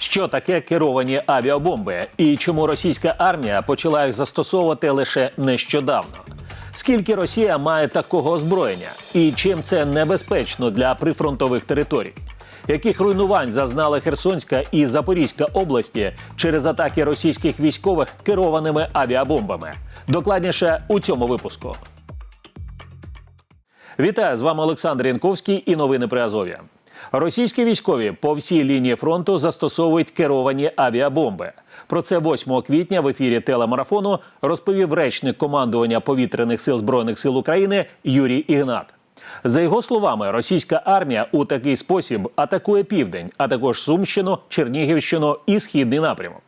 Що таке керовані авіабомби і чому російська армія почала їх застосовувати лише нещодавно? Скільки Росія має такого озброєння, і чим це небезпечно для прифронтових територій? Яких руйнувань зазнали Херсонська і Запорізька області через атаки російських військових керованими авіабомбами? Докладніше у цьому випуску. Вітаю з вами Олександр Янковський і новини при Азов'я. Російські військові по всій лінії фронту застосовують керовані авіабомби. Про це 8 квітня в ефірі телемарафону розповів речник командування повітряних сил збройних сил України Юрій Ігнат. За його словами, російська армія у такий спосіб атакує південь, а також Сумщину, Чернігівщину і східний напрямок.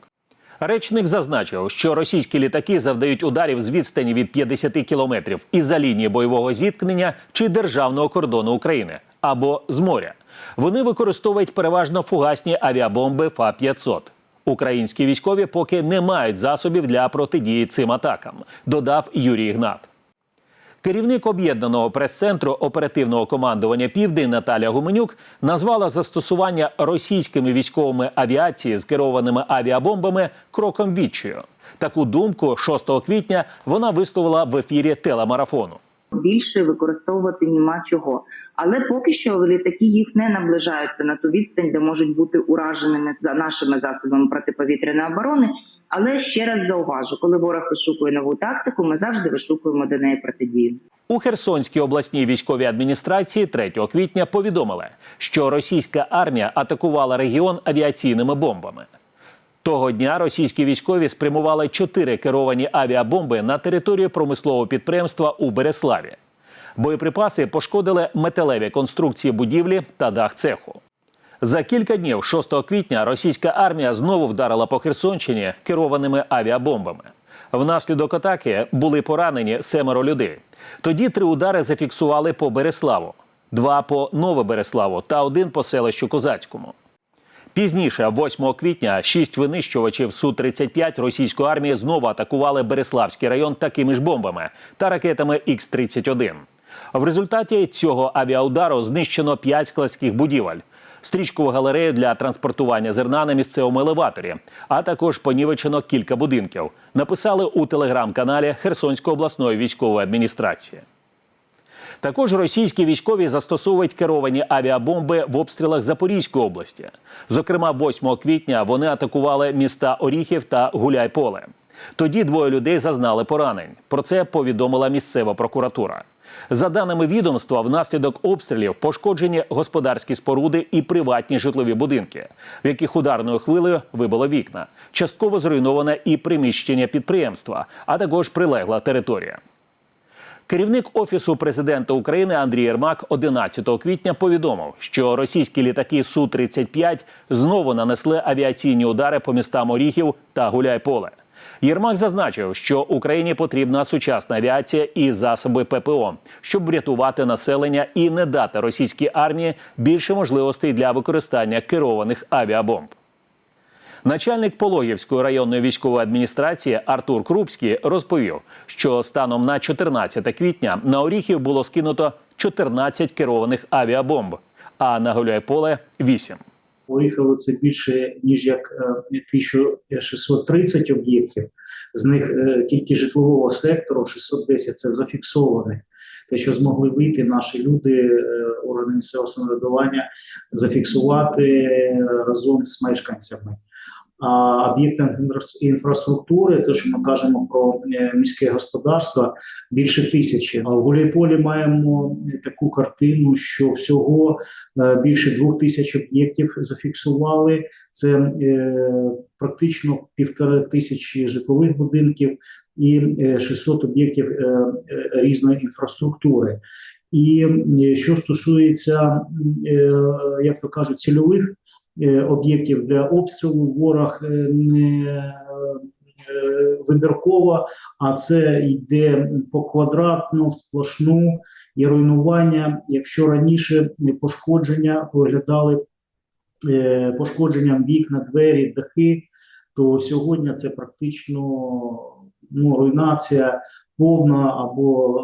Речник зазначив, що російські літаки завдають ударів з відстані від 50 кілометрів із-за лінії бойового зіткнення чи державного кордону України або з моря. Вони використовують переважно фугасні авіабомби ФА-500. Українські військові поки не мають засобів для протидії цим атакам, додав Юрій Ігнат. Керівник об'єднаного прес-центру оперативного командування Південь Наталя Гуменюк назвала застосування російськими військовими авіації з керованими авіабомбами кроком відчаю. Таку думку 6 квітня вона висловила в ефірі телемарафону. Більше використовувати нема чого. Але поки що літаки їх не наближаються на ту відстань, де можуть бути ураженими за нашими засобами протиповітряної оборони. Але ще раз зауважу, коли ворог вишукує нову тактику, ми завжди вишукуємо до неї протидію. У Херсонській обласній військовій адміністрації 3 квітня повідомили, що російська армія атакувала регіон авіаційними бомбами. Того дня російські військові спрямували чотири керовані авіабомби на територію промислового підприємства у Береславі. Боєприпаси пошкодили металеві конструкції будівлі та дах цеху. За кілька днів, 6 квітня, російська армія знову вдарила по Херсонщині керованими авіабомбами. Внаслідок атаки були поранені семеро людей. Тоді три удари зафіксували по Береславу, два по Новобереславу та один по селищу Козацькому. Пізніше, 8 квітня, шість винищувачів Су-35 російської армії знову атакували Береславський район такими ж бомбами та ракетами Х-31. В результаті цього авіаудару знищено п'ять складських будівель, стрічкову галерею для транспортування зерна на місцевому елеваторі, а також понівечено кілька будинків. Написали у телеграм-каналі Херсонської обласної військової адміністрації. Також російські військові застосовують керовані авіабомби в обстрілах Запорізької області. Зокрема, 8 квітня вони атакували міста Оріхів та Гуляйполе. Тоді двоє людей зазнали поранень. Про це повідомила місцева прокуратура. За даними відомства, внаслідок обстрілів пошкоджені господарські споруди і приватні житлові будинки, в яких ударною хвилею вибило вікна. Частково зруйноване і приміщення підприємства, а також прилегла територія. Керівник офісу президента України Андрій Єрмак 11 квітня повідомив, що російські літаки су 35 знову нанесли авіаційні удари по містам Оріхів та Гуляйполе. Єрмак зазначив, що Україні потрібна сучасна авіація і засоби ППО, щоб врятувати населення і не дати російській армії більше можливостей для використання керованих авіабомб. Начальник Пологівської районної військової адміністрації Артур Крупський розповів, що станом на 14 квітня на Оріхів було скинуто 14 керованих авіабомб, а на Гуляйполе – 8. Оріхово це більше ніж як е, 1630 об'єктів. З них е, тільки житлового сектору 610 це зафіксованих. Те, що змогли вийти наші люди, е, органи місцевого самоврядування, зафіксувати е, разом з мешканцями. Об'єкти інфраструктури, те, що ми кажемо про е, міське господарство, більше тисячі. А в Гуляйполі маємо е, таку картину, що всього е, більше двох тисяч об'єктів зафіксували. Це е, практично півтори тисячі житлових будинків і е, 600 об'єктів е, різної інфраструктури. І що стосується, як то кажуть, цільових об'єктів для обстрілу, ворог е, не е, вибірково, а це йде по квадратну, сплошну і руйнування. Якщо раніше пошкодження виглядали е, пошкодженням вікна, двері, дахи, то сьогодні це практично ну, руйнація повна або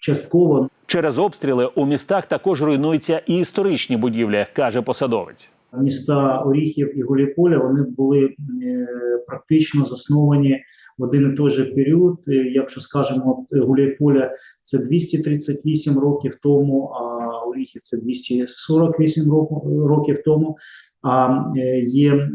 часткова. Через обстріли у містах також руйнуються і історичні будівлі, каже посадовець. Міста Оріхів і Гуляйполя вони були е, практично засновані в один і той же період. Е, Якщо скажемо, Гуляйполя це 238 років тому, а Оріхи це 248 року- років тому. А е, є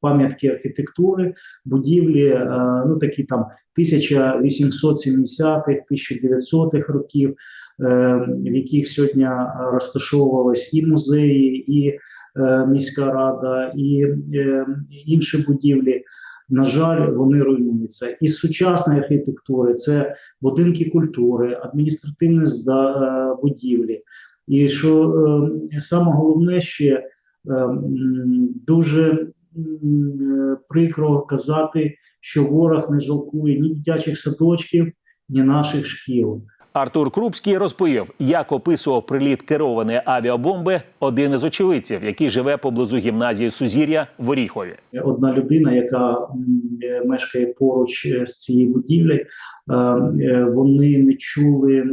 пам'ятки архітектури, будівлі, ну такі там 1870-х, 1900-х років, в яких сьогодні розташовувались і музеї, і е, міська рада, і е, інші будівлі. На жаль, вони руйнуються. Із сучасної архітектури це будинки культури, адміністративні е, будівлі. І що е, саме головне ще дуже прикро казати, що ворог не жалкує ні дитячих садочків, ні наших шкіл. Артур Крупський розповів, як описував приліт керованої авіабомби один із очевидців, який живе поблизу гімназії Сузір'я в Оріхові. Одна людина, яка е, мешкає поруч е, з цією будівлею, е, вони не чули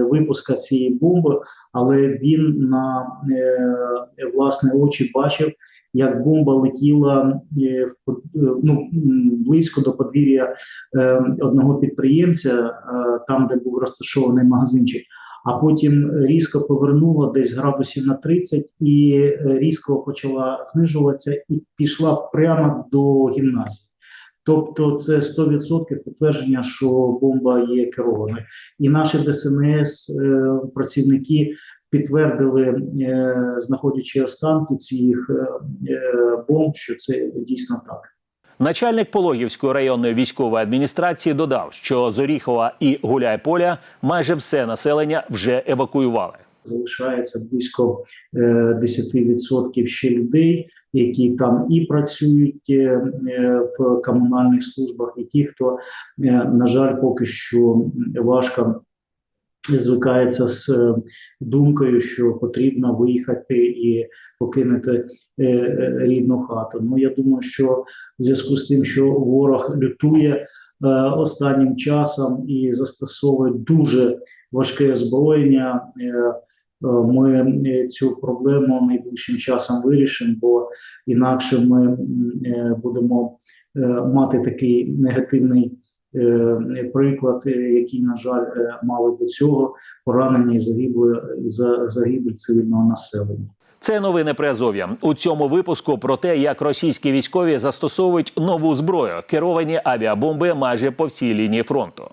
випуска цієї бомби, але він на е, власні очі бачив, як бомба летіла е, в е, ну, близько до подвір'я е, одного підприємця, там, де був розташований магазинчик. А потім різко повернула десь градусів на 30 і різко почала знижуватися і пішла прямо до гімназії. Тобто це 100% підтвердження, що бомба є керованою. І наші ДСНС працівники підтвердили, е, знаходячи останки цих е, е, бомб, що це дійсно так. Начальник Пологівської районної військової адміністрації додав, що з Оріхова і Гуляйполя майже все населення вже евакуювали. залишається близько е, 10% ще людей, які там і працюють е, е, в комунальних службах, і ті, хто, е, на жаль, поки що важко звикається з е, думкою, що потрібно виїхати і покинути е, е, рідну хату. Ну я думаю, що в зв'язку з тим, що ворог лютує останнім часом і застосовує дуже важке озброєння. Ми цю проблему найближчим часом вирішимо, бо інакше ми будемо мати такий негативний приклад, е, який, на жаль, е, мали до цього поранення і загибли за загибель цивільного населення. Це новини Приазов'я. У цьому випуску про те, як російські військові застосовують нову зброю, керовані авіабомби майже по всій лінії фронту.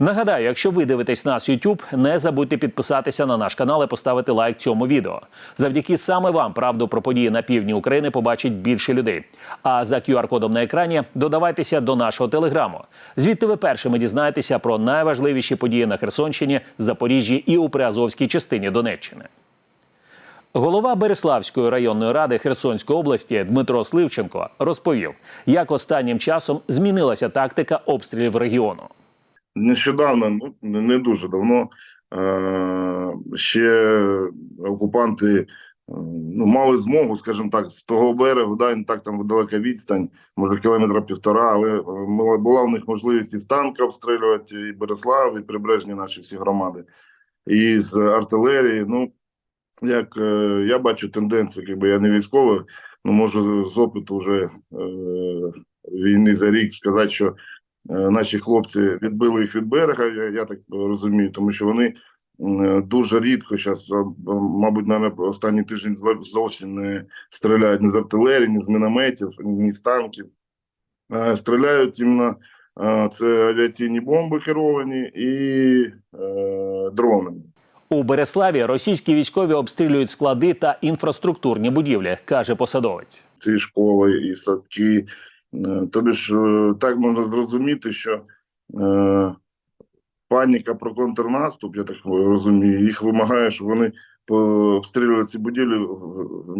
Нагадаю, якщо ви дивитесь нас YouTube, не забудьте підписатися на наш канал і поставити лайк цьому відео. Завдяки саме вам правду про події на півдні України побачить більше людей. А за QR-кодом на екрані додавайтеся до нашого телеграму. Звідти ви першими дізнаєтеся про найважливіші події на Херсонщині, Запоріжжі і у Приазовській частині Донеччини. Голова Береславської районної ради Херсонської області Дмитро Сливченко розповів, як останнім часом змінилася тактика обстрілів регіону. Нещодавно, ну не дуже давно, е- ще окупанти е, ну, мали змогу, скажімо так, з того берегу, да, не так там далека відстань, може кілометра півтора, але е, була в них можливість і з обстрілювати, і Береслав, і прибережні наші всі громади, і з артилерії. Ну, як я бачу тенденцію, якби я не військовий, ну можу з опиту вже війни за рік сказати, що наші хлопці відбили їх від берега, я, я так розумію, тому що вони дуже рідко зараз, мабуть, навіть останній тиждень зовсім не стріляють ні з артилерії, ні з мінометів, ні з танків. Е, Стріляють іменно е, це авіаційні бомби керовані і е, дрони. У Береславі російські військові обстрілюють склади та інфраструктурні будівлі, каже посадовець. Це і школи, і садки. Е, Тобі ж е, так можна зрозуміти, що е, паніка про контрнаступ, я так розумію, їх вимагає, щоб вони обстрілювали ці будівлі,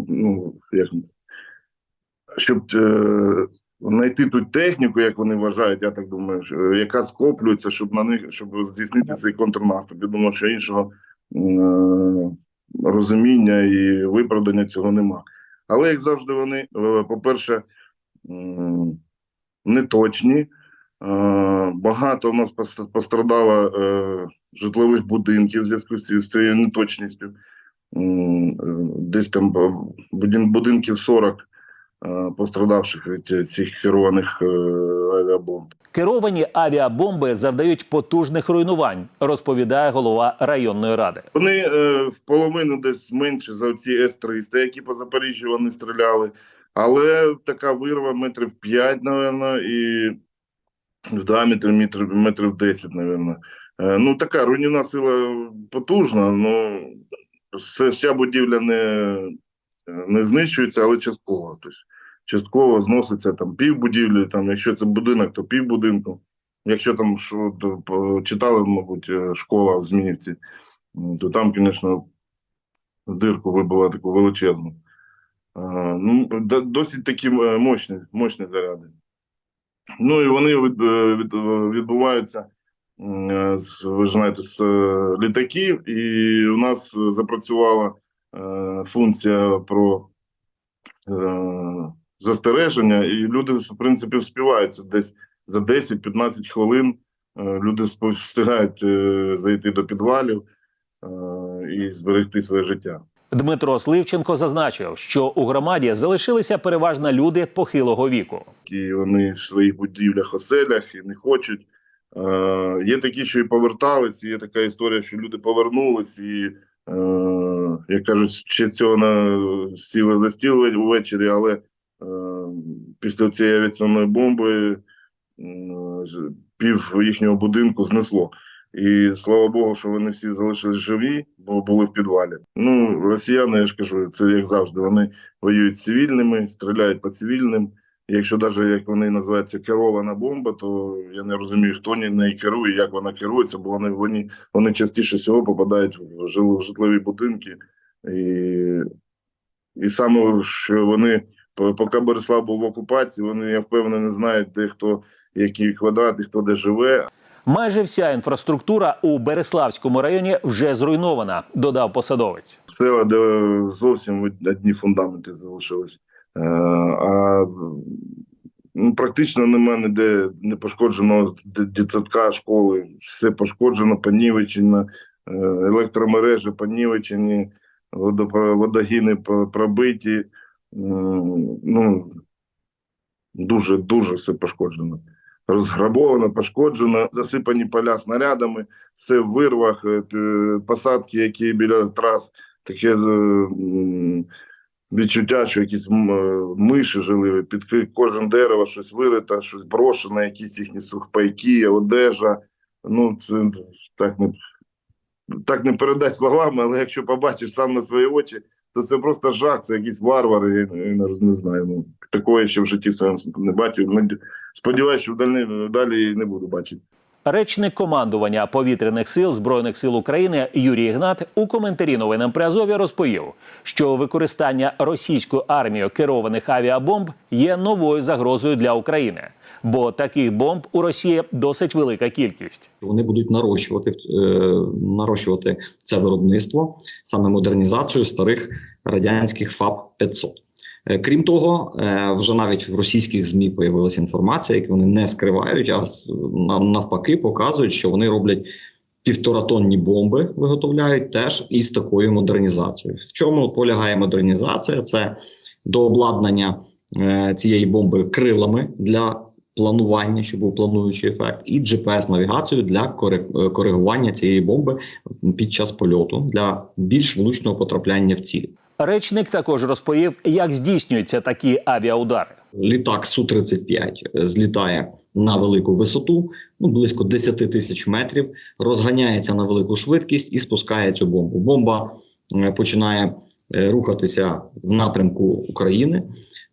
ну, як, щоб знайти ту техніку, як вони вважають, я так думаю, що, яка скоплюється, щоб на них, щоб здійснити цей контрнаступ. Я думаю, що іншого розуміння і виправдання цього нема. Але як завжди, вони, по-перше, неточні. Е, Багато у нас пострадало е, житлових будинків в зв'язку з цією- неточністю. е, десь там будинків 40 е, пострадавших від цих керованих авіабомб. Керовані авіабомби завдають потужних руйнувань, розповідає голова районної ради. Вони в половину десь менше за ці С-300, які по Запоріжжю вони стріляли. Але така вирва метрів 5, напевно, і в діаметрі метрів, метрів 10, напевно. Е, ну, така руйнівна сила потужна, ну вся будівля не, не знищується, але частково. Тобто, частково зноситься там пів будівлі, там, якщо це будинок, то пів будинку. Якщо там що, то, читали, мабуть, е, школа в Зміївці, м, то там, звісно, дирку вибила таку величезну. Ну, досить такі е, мощні, мощні заряди. Ну і вони від, е, від, е, відбуваються, з, ви знаєте, з літаків, і у нас запрацювала функція про застереження, і люди, в принципі, вспіваються десь за 10-15 хвилин. Люди встигають зайти до підвалів і зберегти своє життя. Дмитро Сливченко зазначив, що у громаді залишилися переважно люди похилого віку. і вони в своїх будівлях, оселях і не хочуть. Е, є такі, що і повертались, є така історія, що люди повернулись, і, е, як кажуть, ще цього на сіли за стіл ввечері, але е, після цієї авіаційної бомби з- пів їхнього будинку знесло. І слава Богу, що вони всі залишились живі, бо були в підвалі. Ну, росіяни, я ж кажу, це як завжди. Вони воюють з цивільними, стріляють по цивільним. Якщо навіть як вони називаються керована бомба, то я не розумію, хто нею керує, як вона керується, бо вони вони, вони частіше всього попадають в жил- в житлові будинки. І, і саме що вони, по- поки Борислав був в окупації, вони, я впевнений, не знають, де хто, які квадрати, хто де живе. Майже вся інфраструктура у Береславському районі вже зруйнована, додав посадовець. села, де зовсім одні фундаменти залишились. Е, А ну, практично немає ніде не пошкоджено дитсадка, школи. Все пошкоджено, понівечено, е, електромережі понівечені, водогіни пробиті. Ну, дуже, дуже все пошкоджено. Розграбовано, пошкоджено, засипані поля снарядами, все в вирвах, е, посадки, які біля трас, таке е, відчуття, що якісь е, миші жили, під кожен дерево щось вирито, щось брошено, якісь їхні сухпайки, одежа. Ну, це так не, так не передать словами, але якщо побачиш сам на свої очі, то це просто жах, це якісь варвари, я, не, знаю. Ну, такого я ще в житті своєму не бачив. Сподіваюся, що далі не буду бачити. Речник командування повітряних сил збройних сил України Юрій Ігнат у коментарі новинам при Азові розповів, що використання російською армією керованих авіабомб є новою загрозою для України, бо таких бомб у Росії досить велика кількість. Вони будуть нарощувати е, нарощувати це виробництво саме модернізацію старих радянських ФАП 500 Е, Крім того, е, вже навіть в російських змі появилася інформація, яку вони не скривають, а навпаки показують, що вони роблять півторатонні бомби, виготовляють теж із такою модернізацією. В чому полягає модернізація? Це до обладнання е, цієї бомби крилами для планування, щоб був плануючий ефект, і GPS-навігацію для кори- е, коригування цієї бомби під час польоту для більш влучного потрапляння в цілі. Речник також розповів, як здійснюються такі авіаудари. Літак Су-35 злітає на велику висоту, ну близько 10 тисяч метрів, розганяється на велику швидкість і спускає цю бомбу. Бомба е, починає е, рухатися в напрямку України.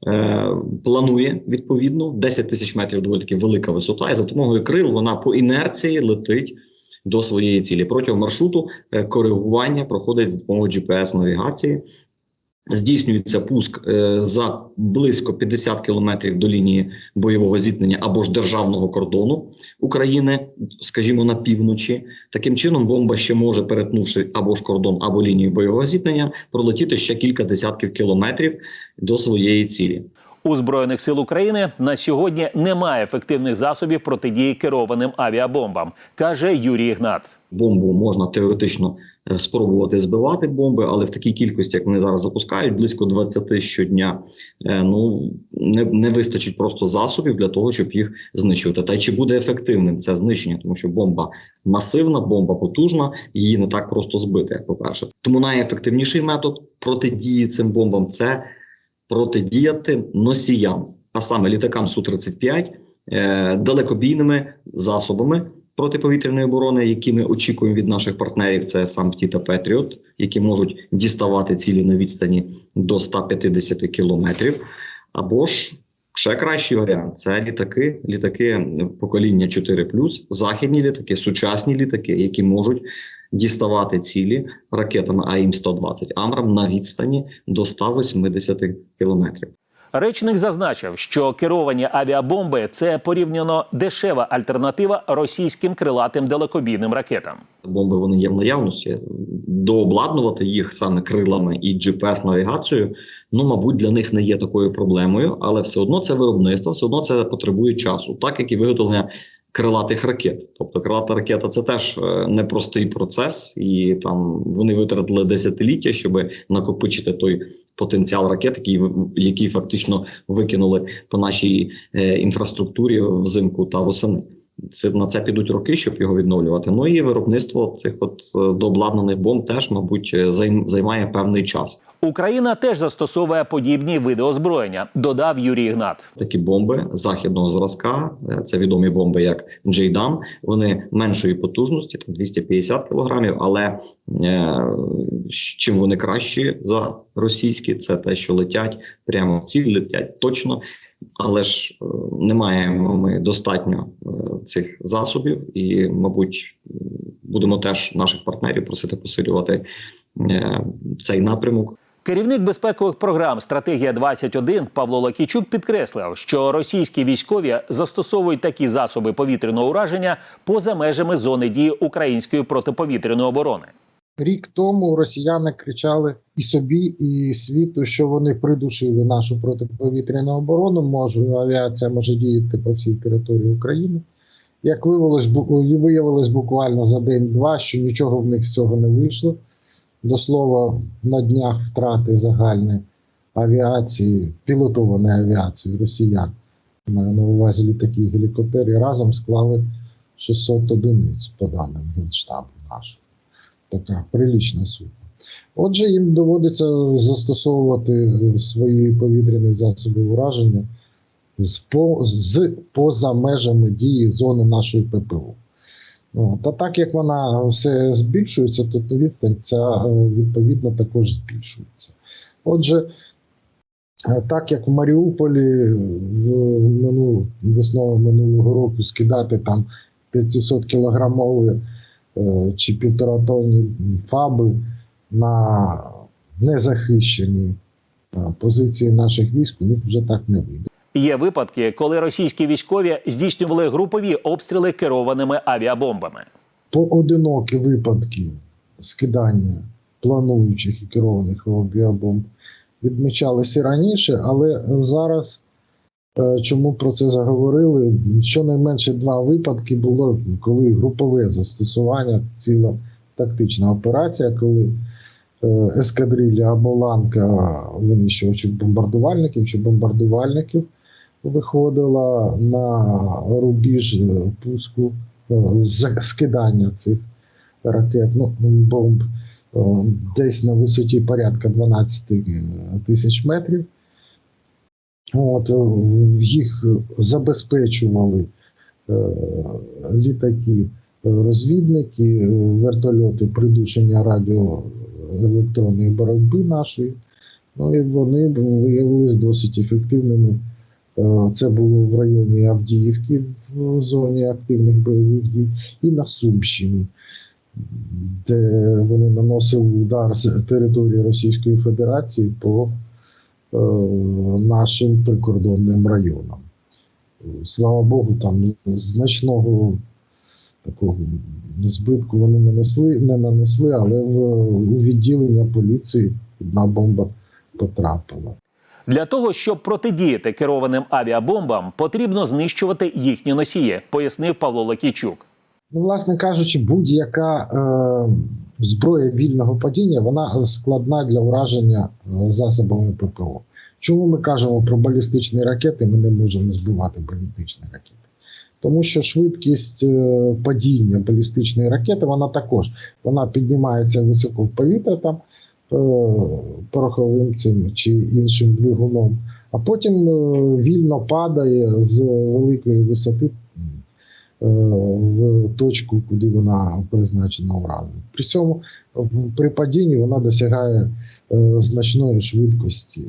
Е, планує відповідно 10 тисяч метрів доволі таки велика висота, і за допомогою крил вона по інерції летить до своєї цілі. Протягом маршруту е, коригування проходить за допомогою GPS-навігації. Здійснюється пуск е, за близько 50 кілометрів до лінії бойового зіткнення або ж державного кордону України, скажімо, на півночі. Таким чином, бомба ще може, перетнувши або ж кордон, або лінію бойового зіткнення, пролетіти ще кілька десятків кілометрів до своєї цілі. У збройних сил України на сьогодні немає ефективних засобів протидії керованим авіабомбам, каже Юрій Ігнат. Бомбу можна теоретично спробувати збивати бомби, але в такій кількості, як вони зараз запускають, близько 20 щодня. е, Ну не, не вистачить просто засобів для того, щоб їх знищувати. Та й чи буде ефективним це знищення, тому що бомба масивна, бомба потужна, її не так просто збити. Як По перше, тому найефективніший метод протидії цим бомбам це протидіяти носіям, а саме літакам су 35 е, далекобійними засобами протиповітряної оборони, які ми очікуємо від наших партнерів, це сам та Петріот, які можуть діставати цілі на відстані до 150 кілометрів, або ж ще кращий варіант це літаки, літаки покоління 4+, західні літаки, сучасні літаки, які можуть діставати цілі ракетами АІМ-120 Амрам на відстані до 180 кілометрів. Речник зазначив, що керовані авіабомби це порівняно дешева альтернатива російським крилатим далекобійним ракетам. Бомби вони є в наявності. Дообладнувати їх саме крилами і GPS-навігацією, ну мабуть, для них не є такою проблемою, але все одно це виробництво, все одно це потребує часу, так як і виготовлення крилатих ракет. Тобто крилата ракета це теж е, непростий процес, і там вони витратили десятиліття, щоб накопичити той потенціал ракет, який який фактично викинули по нашій е, інфраструктурі взимку та восени. Це на це підуть роки, щоб його відновлювати. Ну і виробництво цих от е, дообладнаних бомб теж, мабуть, е, займ- займає певний час. Україна теж застосовує подібні види озброєння, додав Юрій Ігнат. Такі бомби західного зразка, е, це відомі бомби, як Джейдам. Вони меншої потужності, там 250 кілограмів. Але е, чим вони кращі за російські, це те, що летять прямо в ціль, летять точно. Але ж е, не маємо ми достатньо е, цих засобів, і, мабуть, будемо теж наших партнерів просити посилювати е, цей напрямок. Керівник безпекових програм Стратегія 21 Павло Лакійчук підкреслив, що російські військові застосовують такі засоби повітряного ураження поза межами зони дії української протиповітряної оборони. Рік тому росіяни кричали і собі, і світу, що вони придушили нашу протиповітряну оборону. Може, авіація може діяти по всій території України. Як виявилось, виявилось буквально за день-два, що нічого в них з цього не вийшло. До слова, на днях втрати загальної авіації, пілотованої авіації росіян, маю на увазі літаки і гелікоптери, разом склали 600 одиниць, по даним Генштабу нашого така прилічна сума. Отже, їм доводиться застосовувати е, свої повітряні засоби ураження з, по, з поза межами дії зони нашої ППО. Та так як вона все збільшується, то відстань ця е, відповідно також збільшується. Отже, е, так як в Маріуполі в минулу, весною минулого року скидати там 500 кілограмові чи півтора тонні фаби на незахищені е, позиції наших військ, у них вже так не вийде. Є випадки, коли російські військові здійснювали групові обстріли керованими авіабомбами. Поодинокі випадки скидання плануючих і керованих авіабомб відмічалися раніше, але зараз, е, чому про це заговорили, щонайменше два випадки було, коли групове застосування, ціла тактична операція, коли е, ескадрилля або ланка винищувачів бомбардувальників чи бомбардувальників виходила на рубіж е, пуску е, скидання цих ракет, ну, бомб е, десь на висоті порядка 12 тисяч метрів. От, е, їх забезпечували е, літаки, е, розвідники, вертольоти придушення радіоелектронної боротьби нашої. Ну і вони виявилися досить ефективними. Це було в районі Авдіївки в зоні активних бойових дій і на Сумщині, де вони наносили удар з території Російської Федерації по нашим прикордонним районам. Слава Богу, там значного такого збитку вони нанесли, не нанесли, але в, у відділення поліції одна бомба потрапила. Для того, щоб протидіяти керованим авіабомбам, потрібно знищувати їхні носії, пояснив Павло Лакійчук. Ну, власне кажучи, будь-яка е, зброя вільного падіння вона складна для ураження е, засобами ППО. Чому ми кажемо про балістичні ракети? Ми не можемо збивати балістичні ракети. Тому що швидкість е, падіння балістичної ракети, вона також вона піднімається високо в повітря там е, пороховим цим чи іншим двигуном, а потім вільно падає з великої висоти в точку, куди вона призначена уразом. При цьому при падінні вона досягає е, значної швидкості,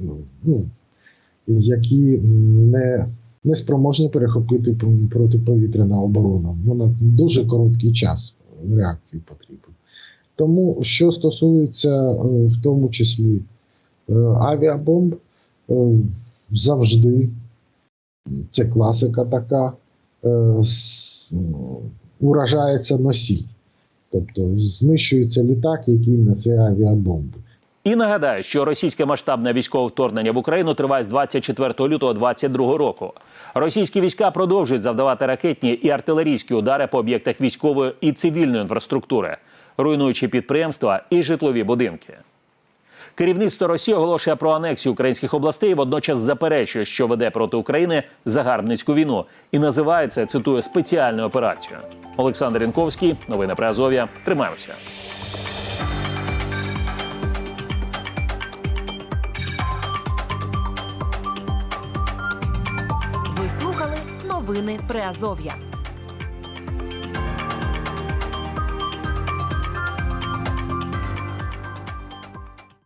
е, ну, які не, не спроможні перехопити протиповітряна оборона. Вона дуже короткий час реакції потрібен. Тому, що стосується е, в тому числі е, авіабомб, е, завжди це класика така, е, с- уражається носій. Тобто знищується літак, який несе авіабомби. І нагадаю, що російське масштабне військове вторгнення в Україну триває з 24 лютого 2022 року. Російські війська продовжують завдавати ракетні і артилерійські удари по об'єктах військової і цивільної інфраструктури, руйнуючи підприємства і житлові будинки. Керівництво Росії оголошує про анексію українських областей, водночас заперечує, що веде проти України загарбницьку війну, і називає це цитую спеціальною операцією. Олександр Інковський, новини про Азов'я. Тримаємося. Ви слухали новини Приазов'я.